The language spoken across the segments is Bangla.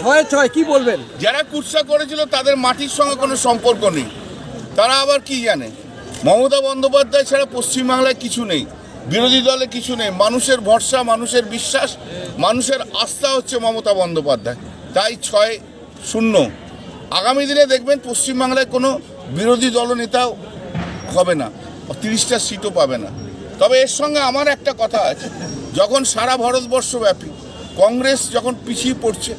ছয় ছয়, কি বলবেন? যারা কুৎসা করেছিল, তাদের মাটির সঙ্গে কোনো সম্পর্ক নেই। তারা আবার কি জানে? মমতা বন্দ্যোপাধ্যায় ছাড়া পশ্চিমবাংলায় কিছু নেই। বিরোধী দলে কিছু নেই। মানুষের ভরসা, মানুষের বিশ্বাস, মানুষের আস্থা হচ্ছে মমতা বন্দ্যোপাধ্যায়। তাই ছয় শূন্য। আগামী দিনে দেখবেন পশ্চিমবাংলায় কোনো বিরোধী দলনেতাও হবে না। তিরিশটা সিটও পাবে না। তবে এর সঙ্গে আমার একটা কথা আছে। যখন সারা ভারতবর্ষব্যাপী কংগ্রেস যখন পিছিয়ে পড়ছে,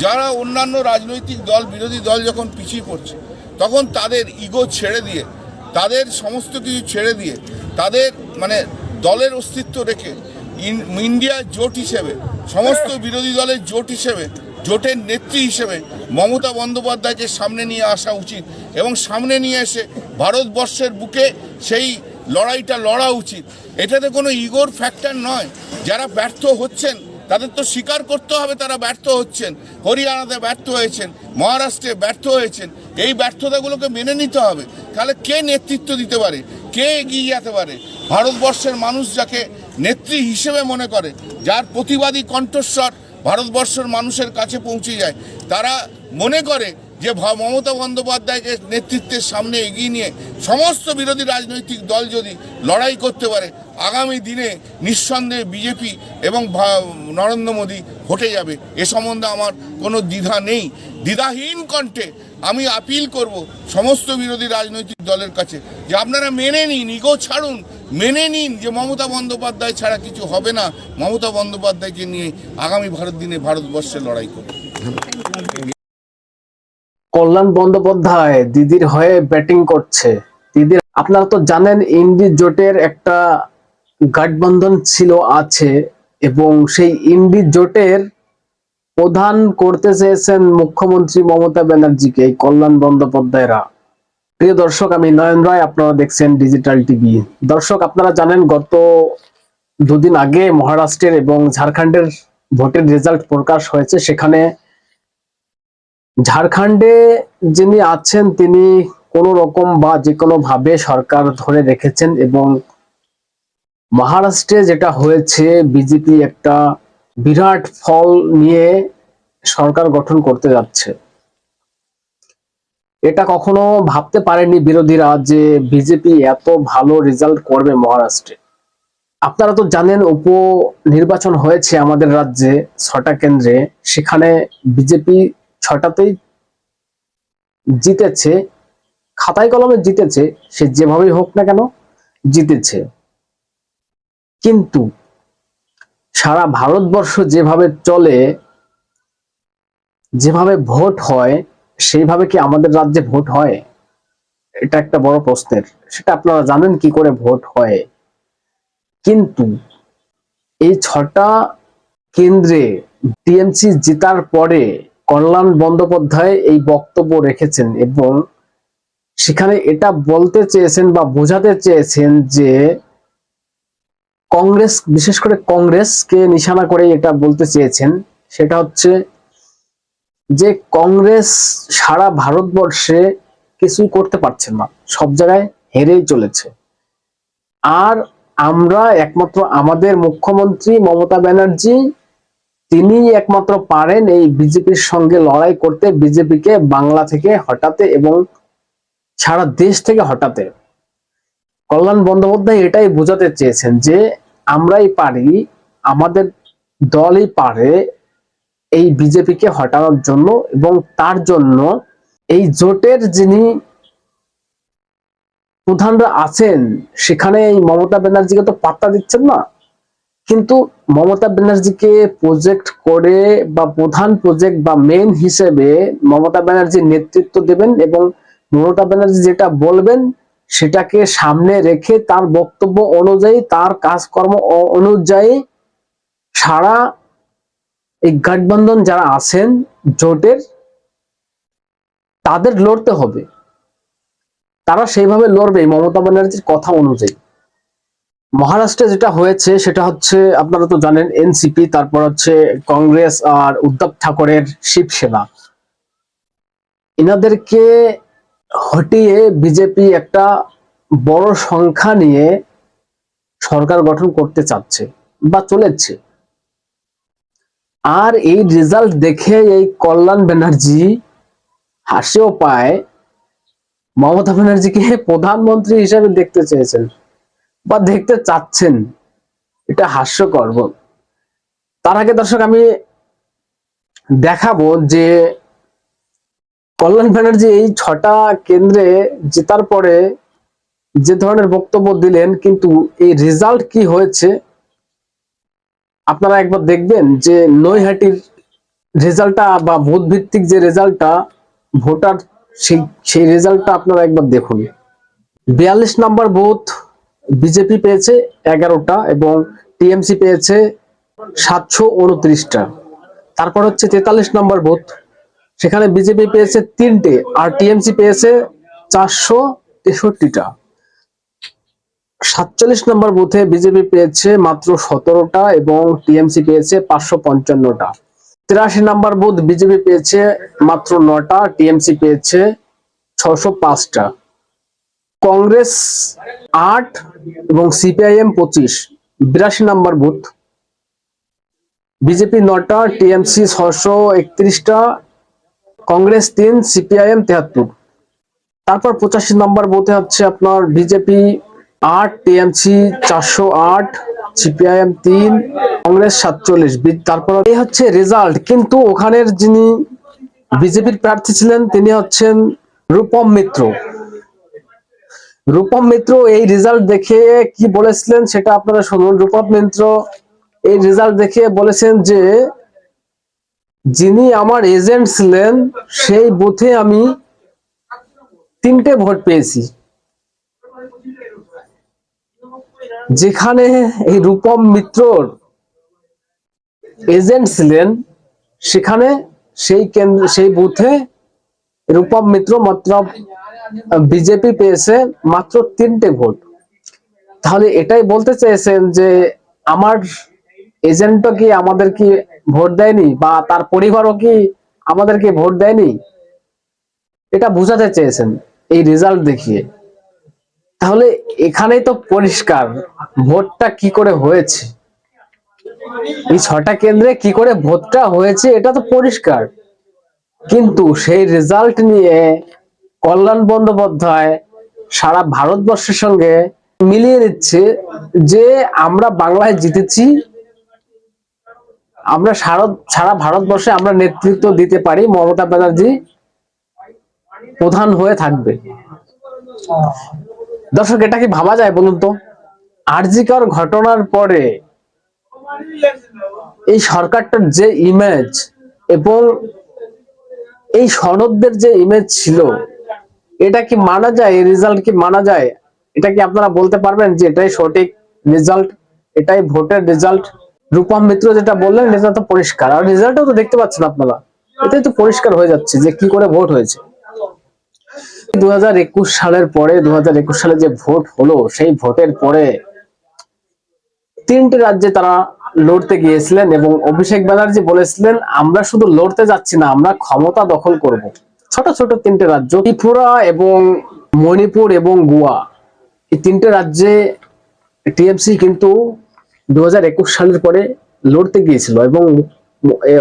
যারা অন্যান্য রাজনৈতিক দল, বিরোধী দল যখন পিছিয়ে পড়ছে, তখন তাদের ইগো ছেড়ে দিয়ে, তাদের সমস্ত কিছু ছেড়ে দিয়ে, তাদের মানে দলের অস্তিত্ব রেখে ইন- ইন্ডিয়া জোট হিসেবে, সমস্ত বিরোধী দলের জোট হিসেবে, জোটের নেত্রী হিসেবে মমতা বন্দ্যোপাধ্যায়কে সামনে নিয়ে আসা উচিত এবং সামনে নিয়ে এসে ভারতবর্ষের বুকে সেই লড়াইটা লড়া উচিত। এটাতে কোনো ইগোর ফ্যাক্টর নয়। যারা ব্যর্থ হচ্ছেন, তাদের তো স্বীকার করতে হবে তারা ব্যর্থ হচ্ছেন। হরিয়ানাতে ব্যর্থ হয়েছেন, মহারাষ্ট্রে ব্যর্থ হয়েছেন, এই ব্যর্থতাগুলোকে মেনে নিতে হবে। তাহলে কে নেতৃত্ব দিতে পারে? কে এগিয়ে যেতে পারে? ভারতবর্ষের মানুষ যাকে নেত্রী হিসেবে মনে করে, যার প্রতিবাদী কণ্ঠস্বর ভারতবর্ষের মানুষের কাছে পৌঁছে যায়, তারা মনে করে যে মমতা বন্দ্যোপাধ্যায়কে নেতৃত্বের সামনে এগিয়ে নিয়ে সমস্ত বিরোধী রাজনৈতিক দল যদি লড়াই করতে পারে, আগামী দিনে নিঃসন্দেহে বিজেপি এবং নরেন্দ্র মোদী হটে যাবে। এ সম্বন্ধে আমার কোনো দ্বিধা নেই। দ্বিধাহীন কণ্ঠে আমি আপিল করব সমস্ত বিরোধী রাজনৈতিক দলের কাছে যে আপনারা মেনে নিন, ইগো ছাড়ুন, মেনে নিন যে মমতা বন্দ্যোপাধ্যায় ছাড়া কিছু হবে না। মমতা বন্দ্যোপাধ্যায়কে নিয়ে আগামী ভারত দিনে ভারতবর্ষে লড়াই করুন কল্যাণ বন্দ্যোপাধ্যায় দিদির হয়ে ব্যাটিং করছে। দিদির আপনারা তো জানেন ইন্ডি জোটের একটা গাঠবন্ধন ছিল আছে এবং সেই ইন্ডি জোটের প্রধান করতে চেয়েছেন মুখ্যমন্ত্রী মমতা ব্যানার্জিকে, এই কল্যাণ বন্দ্যোপাধ্যায়রা। প্রিয় দর্শক, আমি নয়ন রায়, আপনারা দেখছেন ডিজিটাল টিভি দর্শক, আপনারা জানেন গত দুদিন আগে মহারাষ্ট্রের এবং ঝাড়খণ্ডের ভোটের রেজাল্ট প্রকাশ হয়েছে। সেখানে ঝাড়খণ্ডে যিনি আছেন, তিনি কোন রকম বা যে কোনো ভাবে সরকার ধরে রেখেছেন এবং মহারাষ্ট্রে যেটা হয়েছে, বিজেপি একটা বিরাট ফল নিয়ে সরকার গঠন করতে যাচ্ছে। এটা কখনো ভাবতে পারেনি বিরোধীরা যে বিজেপি এত ভালো রেজাল্ট করবে মহারাষ্ট্রে। আপনারা তো জানেন উপ নির্বাচন হয়েছে আমাদের রাজ্যে, ছটা কেন্দ্রে। সেখানে বিজেপি ছটাতেই জিতেছে, খাতায় কলমে জিতেছে, সে যেভাবেই হোক না কেন জিতেছে। কিন্তু সারা ভারতবর্ষ যেভাবে চলে, যেভাবে ভোট হয়, সেইভাবে কি আমাদের রাজ্যে ভোট হয়? এটা একটা বড় প্রশ্নের। সেটা আপনারা জানেন কি করে ভোট হয়। কিন্তু এই ছটা কেন্দ্রে টিএমসি জেতার পরে কল্যাণ বন্দ্যোপাধ্যায় এই বক্তব্য রেখেছেন এবং সেখানে এটা বলতে চেয়েছেন বা বোঝাতে চেয়েছেন যে কংগ্রেস, বিশেষ করে কংগ্রেসকে নিশানা করে এটা বলতে চেয়েছেন। সেটা হচ্ছে যে কংগ্রেস সারা ভারতবর্ষে কিছুই করতে পারছে না, সব জায়গায় হেরেই চলেছে। আর আমরা একমাত্র আমাদের মুখ্যমন্ত্রী মমতা ব্যানার্জি তিনি একমাত্র পারেন এই বিজেপির সঙ্গে লড়াই করতে, বিজেপিকে বাংলা থেকে হটাতে এবং সারা দেশ থেকে হটাতে। কল্যাণ বন্দ্যোপাধ্যায় এটাই বোঝাতে চেয়েছেন যে, আমরাই পারি, আমাদের দলই পারে এই বিজেপিকে হটানোর জন্য এবং তার জন্য এই জোটের যিনি প্রধানরা আছেন, সেখানে এই মমতা ব্যানার্জিকে তো পাত্তা দিচ্ছেন না। কিন্তু মমতা ব্যানার্জিকে প্রজেক্ট করে বা প্রধান প্রজেক্ট বা মেন হিসেবে মমতা ব্যানার্জি নেতৃত্ব দেবেন এবং মমতা ব্যানার্জি যেটা বলবেন সেটাকে সামনে রেখে তার বক্তব্য অনুযায়ী, তার কাজকর্ম অনুযায়ী সারা এই গঠবন্ধন যারা আছেন জোটের, তাদের লড়তে হবে। তারা সেইভাবে লড়বে মমতা ব্যানার্জির কথা অনুযায়ী। মহারাষ্ট্রে যেটা হয়েছে, সেটা হচ্ছে আপনারা তো জানেন এনসিপি, তারপর হচ্ছে কংগ্রেস আর উদ্ধব ঠাকরের শিবসেনা এনাদেরকে হটিয়ে বিজেপি একটা বড় সংখ্যা নিয়ে সরকার গঠন করতে চাচ্ছে বা চলেছে। আর এই রেজাল্ট দেখে এই কল্যাণ ব্যানার্জি হাসিও পায়। মমতা ব্যানার্জিকে প্রধানমন্ত্রী হিসেবে দেখতে চেয়েছেন। বা দেখতে চাচ্ছেন, এটা হাস্যকর তার আগে দর্শক, আমি দেখাবো যে কল্যাণ ব্যানার্জি এই ছটা কেন্দ্রে জেতার পরে যে ধরনের বক্তব্য দিলেন, কিন্তু এই রেজাল্ট কি হয়েছে, আপনারা একবার দেখবেন যে নৈহাটির রেজাল্টটা বা ভোট ভিত্তিক যে রেজাল্টটা ভোটার সেই সেই রেজাল্টটা আপনারা একবার দেখুন। বিয়াল্লিশ নম্বর বুথ বিজেপি পেয়েছে এগারোটা এবং টিএমসি পেয়েছে সাতশো উনত্রিশটা। তারপর হচ্ছে তেতাল্লিশ নম্বর বুথ। সেখানে বিজেপি পেয়েছে তিনটে আর টিএমসি পেয়েছে চারশো তেষট্টিটা। সাতচল্লিশ নম্বর বুথে বিজেপি পেয়েছে মাত্র সতেরোটা এবং টিএমসি পেয়েছে পাঁচশো পঞ্চান্নটা। তিরাশি নম্বর বুথ বিজেপি পেয়েছে মাত্র নটা, টিএমসি পেয়েছে ছশো পাঁচটা। কংগ্রেস আট এবং সিপিআইএম পঁচিশ, বিরাশি নম্বর বুথ। বিজেপি নটা টিএমসি ছশো একত্রিশটা, কংগ্রেস তিন সিপিআইএম তেহাত্তর। তারপর পঁচাশি নম্বর বুথে হচ্ছে আপনার বিজেপি আট, টিএমসি চারশো আট সিপিআইএম তিন, কংগ্রেস সাতচল্লিশ। তারপর এই হচ্ছে রেজাল্ট। কিন্তু ওখানের যিনি বিজেপির প্রার্থী ছিলেন, তিনি হচ্ছেন রূপম মিত্র। রূপম মিত্র এই রেজাল্ট দেখে কি বলেছিলেন সেটা আপনারা শুনুন। রূপম মিত্র এই রেজাল্ট দেখে বলেছেন যে, যিনি আমার এজেন্ট ছিলেন, সেই বুথে আমি তিনটে ভোট পেয়েছি। যেখানে এই রূপম মিত্রর এজেন্ট ছিলেন, সেখানে সেই কেন্দ্র, সেই বুথে রূপম মিত্র মাত্র বিজেপি পেয়েছে মাত্র তিনটে ভোট। তাহলে এটাই বলতে চেয়েছেন যে আমার এজেন্টও কি আমাদের কি ভোট দেয়নি বা তার পরিবারও কি আমাদেরকে ভোট দেয়নি? এটা বোঝাতে চেয়েছেন, এই রেজাল্ট দেখিয়ে। তাহলে এখানেই তো পরিষ্কার, ভোটটা কি করে হয়েছে? এই ছটা কেন্দ্রে কি করে ভোটটা হয়েছে, এটা তো পরিষ্কার। কিন্তু সেই রেজাল্ট নিয়ে কল্যাণ বন্দ্যোপাধ্যায় সারা ভারতবর্ষের সঙ্গে মিলিয়ে নিচ্ছে যে আমরা বাংলায় জিতেছি, আমরা সারা সারা ভারতবর্ষে আমরা নেতৃত্ব দিতে পারি, মমতা ব্যানার্জি প্রধান হয়ে থাকবে। দর্শক, এটা কি ভাবা যায় বলুন তো? আরজিকর ঘটনার পরে এই সরকারটার যে ইমেজ এবং এই সনদদের যে ইমেজ ছিল এটা কি মানা যায়? এই রেজাল্ট কি মানা যায়? এটা কি আপনারা বলতে পারবেন যে এটাই সঠিক রেজাল্ট এটাই ভোটের রেজাল্ট রূপম মিত্র যেটা বললেন, এটা তো পরিষ্কার। আর রেজাল্টও তো দেখতে পাচ্ছেন আপনারা। এটাই তো পরিষ্কার হয়ে যাচ্ছে যে কি করে ভোট হয়েছে। দু হাজার একুশ সালের পরে দু হাজার একুশ সালে যে ভোট হলো, সেই ভোটের পরে তিনটি রাজ্যে তারা লড়তে গিয়েছিলেন এবং অভিষেক ব্যানার্জি বলেছিলেন, আমরা শুধু লড়তে যাচ্ছি না, আমরা ক্ষমতা দখল করব। ছোট ছোট তিনটে রাজ্য, ত্রিপুরা এবং মণিপুর এবং গোয়া। এই তিনটে রাজ্যে টিএমসি কিন্তু দুহাজার একুশ সালের পরে লড়তে গিয়েছিল এবং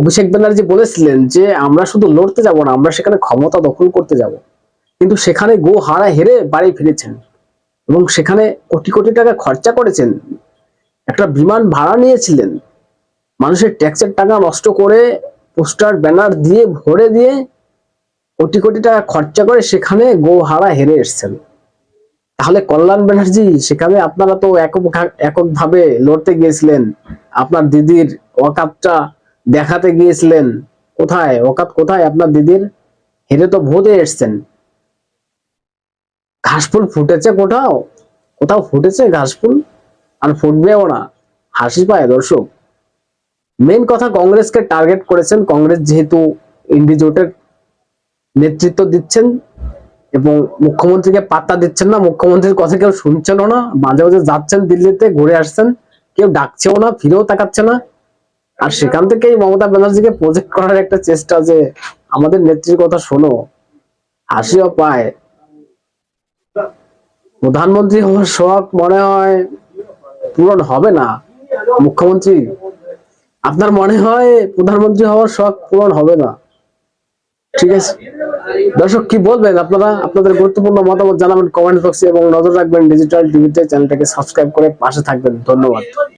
অভিষেক ব্যানার্জি বলেছিলেন যে, আমরা শুধু লড়তে যাব না, আমরা সেখানে ক্ষমতা দখল করতে যাব। কিন্তু সেখানে গো হারা হেরে বাড়ি ফিরেছেন এবং সেখানে কোটি কোটি টাকা খরচা করেছেন। একটা বিমান ভাড়া নিয়েছিলেন। মানুষের ট্যাক্সের টাকা নষ্ট করে পোস্টার, ব্যানার দিয়ে ভরে দিয়ে কোটি কোটি টাকা খরচা করে সেখানে গো হারা এসছেন। তাহলে কল্যাণ ব্যানার্জি, সেখানে আপনারা তো একক এককভাবে লড়তে গিয়েছিলেন। আপনার দিদির ওকাতটা দেখাতে গিয়েছিলেন। কোথায়? ওকাত কোথায়? আপনার দিদির? হেরে তো ভোটে এসছেন। ঘাসফুল ফুটেছে কোথাও? কোথাও ফুটেছে ঘাসফুল? আর ফুটবেও না। হাসি পায় দর্শক। মেন কথা, কংগ্রেসকে টার্গেট করেছেন। কংগ্রেস যেহেতু ইন্ডিজোটের নেতৃত্ব দিচ্ছেন এবং মুখ্যমন্ত্রীকে পাত্তা দিচ্ছেন না। মুখ্যমন্ত্রীর কথা কেউ শুনছেন না। মাঝে মাঝে যাচ্ছেন দিল্লিতে, ঘুরে আসছেন। কেউ ডাকছেও না, ফিরেও তাকাচ্ছে না। আর সেখান থেকেই মমতা ব্যানার্জিকে প্রজেক্ট করার একটা চেষ্টা যে, আমাদের নেত্রীর কথা শোনো। হাসিও পায়। প্রধানমন্ত্রী হওয়ার শখ মনে হয় পূরণ হবে না। মুখ্যমন্ত্রী, আপনার মনে হয় প্রধানমন্ত্রী হওয়ার শখ পূরণ হবে না? ঠিক আছে। দর্শক, কি বলবেন আপনারা? আপনাদের গুরুত্বপূর্ণ মতামত জানাবেন কমেন্ট বক্সে এবং নজর রাখবেন ডিজিটাল টিভিতে চ্যানেলটাকে সাবস্ক্রাইব করে পাশে থাকবেন। ধন্যবাদ।